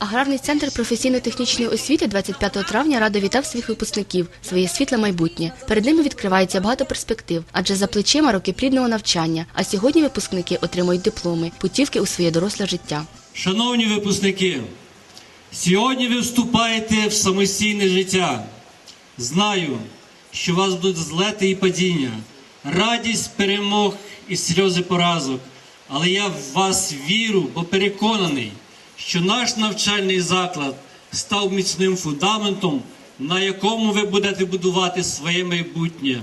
Аграрний центр професійно-технічної освіти 25 травня радо вітав своїх випускників, своє світле майбутнє. Перед ними відкривається багато перспектив, адже за плечима роки плідного навчання. А сьогодні випускники отримують дипломи, путівки у своє доросле життя. Шановні випускники, сьогодні ви вступаєте в самостійне життя. Знаю, що у вас будуть злети і падіння, радість перемог і сльози поразок. Але я в вас вірю, бо переконаний, що наш навчальний заклад став міцним фундаментом, на якому ви будете будувати своє майбутнє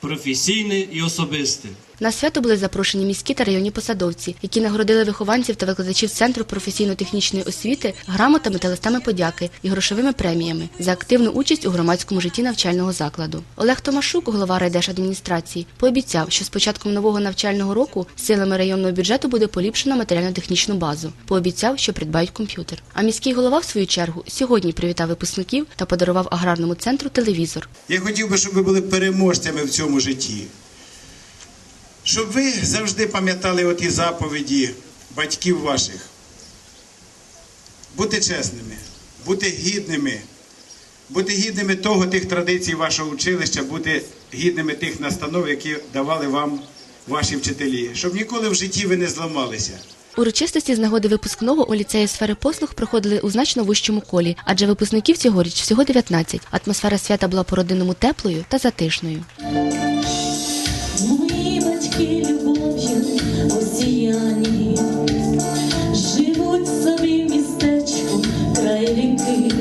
професійне і особисте. На свято були запрошені міські та районні посадовці, які нагородили вихованців та викладачів центру професійно-технічної освіти грамотами та листами подяки і грошовими преміями за активну участь у громадському житті навчального закладу. Олег Томашук, голова райдержадміністрації, пообіцяв, що з початком нового навчального року силами районного бюджету буде поліпшено матеріально-технічну базу. Пообіцяв, що придбають комп'ютер. А міський голова, в свою чергу, сьогодні привітав випускників та подарував аграрному центру телевізор. Я хотів би, щоб ви були переможцями в цьому житті. Щоб ви завжди пам'ятали оті заповіді батьків ваших. Бути чесними, бути гідними, бути гідними того тих традицій вашого училища, бути гідними тих настанов, які давали вам ваші вчителі, щоб ніколи в житті ви не зламалися. Урочистості з нагоди випускного у ліцеї сфери послуг проходили у значно вищому колі, адже випускників цьогоріч всього 19. Атмосфера свята була по-родинному теплою та затишною. Батьки любов'ю осіяні, живуть собі в містечку край ріки,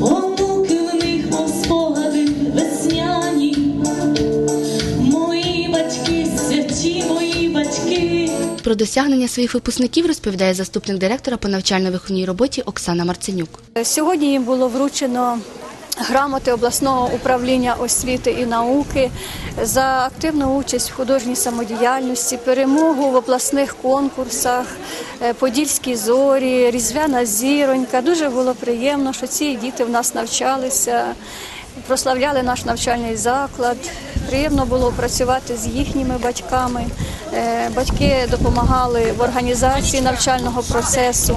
онуки в них, мов спогади весняні, мої батьки, святі мої батьки. Про досягнення своїх випускників розповідає заступник директора по навчально-виховній роботі Оксана Марценюк. Сьогодні їм було вручено грамоти обласного управління освіти і науки за активну участь в художній самодіяльності, перемогу в обласних конкурсах, е, Подільські зорі, Різдвяна зіронька. Дуже було приємно, що ці діти в нас навчалися. Прославляли наш навчальний заклад. Приємно було працювати з їхніми батьками. Е, Батьки допомагали в організації навчального процесу.